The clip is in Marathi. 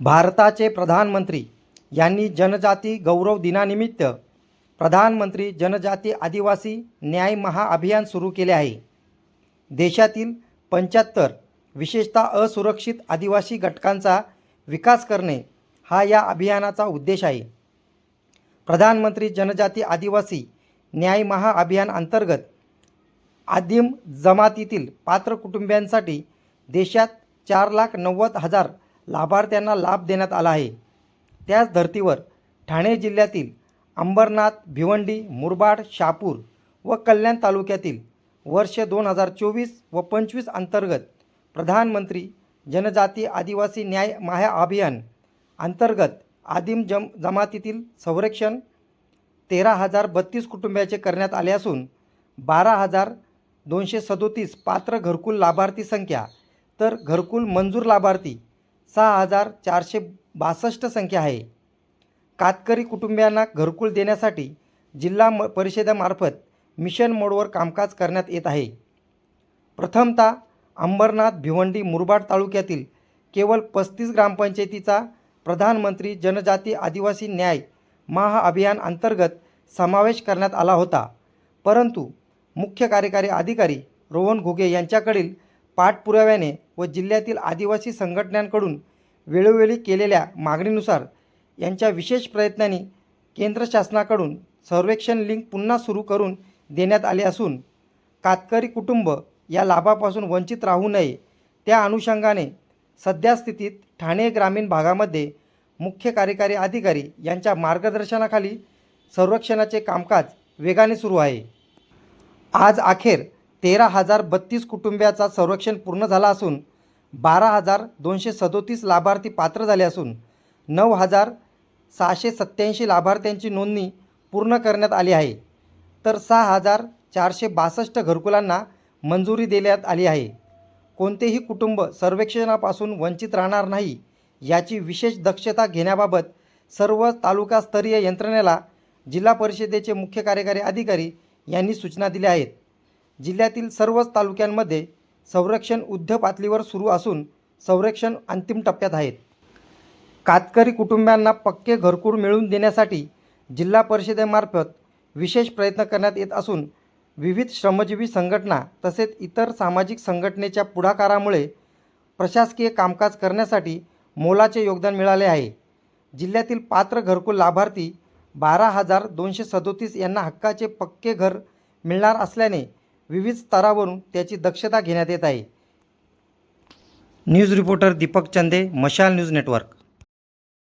भारताचे प्रधानमंत्री यांनी जनजाती गौरव दिनानिमित्त प्रधानमंत्री जनजाती आदिवासी न्याय महाअभियान सुरू केले आहे. देशातील पंच्याहत्तर विशेषतः असुरक्षित आदिवासी घटकांचा विकास करणे हा या अभियानाचा उद्देश आहे. प्रधानमंत्री जनजाती आदिवासी न्याय महाअभियान अंतर्गत आदिम जमातीतील पात्र कुटुंबियांसाठी देशात चार लाख नव्वद हजार लाभार्थ्यांना लाभ देण्यात आला आहे. त्याच धर्तीवर ठाणे जिल्ह्यातील अंबरनाथ भिवंडी मुरबाड शापूर व कल्याण तालुक्यातील वर्ष दोन हजार चोवीस व पंचवीस अंतर्गत प्रधानमंत्री जनजाती आदिवासी न्याय माह्या अभियान अंतर्गत आदिम जम जमातीतील संरक्षण तेरा हजार बत्तीस कुटुंबाचे करण्यात आले असून बारा हजार दोनशे सदोतीस पात्र घरकुल लाभार्थी संख्या तर घरकुल मंजूर लाभार्थी सहा हजार चारशे बासष्ट संख्या आहे. कातकरी कुटुंबियांना घरकुल देण्यासाठी जिल्हा म परिषदेमार्फत मिशन मोडवर कामकाज करण्यात येत आहे. प्रथमतः अंबरनाथ भिवंडी मुरबाड तालुक्यातील केवळ पस्तीस ग्रामपंचायतीचा प्रधानमंत्री जनजाती आदिवासी न्याय महाअभियान अंतर्गत समावेश करण्यात आला होता. परंतु मुख्य कार्यकारी अधिकारी रोहन घुगे यांच्याकडील पाठपुराव्याने व जिल्ह्यातील आदिवासी संघटनांकडून वेळोवेळी केलेल्या मागणीनुसार यांच्या विशेष प्रयत्नांनी केंद्र शासनाकडून सर्वेक्षण लिंक पुन्हा सुरू करून देण्यात आले असून कातकरी कुटुंब या लाभापासून वंचित राहू नये त्या अनुषंगाने सध्या स्थितीत ठाणे ग्रामीण भागामध्ये मुख्य कार्यकारी अधिकारी यांच्या मार्गदर्शनाखाली संरक्षणाचे कामकाज वेगाने सुरू आहे. आज अखेर तेरा हजार बत्तीस कुटुंबियाचा संरक्षण पूर्ण झाला असून बारा हजार दोनशे सदोतीस लाभार्थी पात्र झाले असून नऊ हजार सहाशे सत्त्याऐंशी लाभार्थ्यांची नोंदणी पूर्ण करण्यात आली आहे. तर सहा हजार चारशे बासष्ट घरकुलांना मंजुरी देण्यात आली आहे. कोणतेही कुटुंब सर्वेक्षणापासून वंचित राहणार नाही याची विशेष दक्षता घेण्याबाबत सर्व तालुकास्तरीय यंत्रणेला जिल्हा परिषदेचे मुख्य कार्यकारी अधिकारी यांनी सूचना दिल्या आहेत. जिल्ह्यातील सर्वच तालुक्यांमध्ये संरक्षण युद्ध पातळीवर सुरू असून संरक्षण अंतिम टप्प्यात आहेत. कातकरी कुटुंबांना पक्के घरकुल मिळवून देण्यासाठी जिल्हा परिषदेमार्फत विशेष प्रयत्न करण्यात येत असून विविध श्रमजीवी संघटना तसेच इतर सामाजिक संघटनेच्या पुढाकारामुळे प्रशासकीय कामकाज करण्यासाठी मोलाचे योगदान मिळाले आहे. जिल्ह्यातील पात्र घरकुल लाभार्थी बारा हजार दोनशे सदोतीस यांना हक्काचे पक्के घर मिळणार असल्याने विविध स्तरावरून त्याची दक्षता घेण्यात येत आहे. न्यूज रिपोर्टर दीपक चंदे मशाल न्यूज नेटवर्क.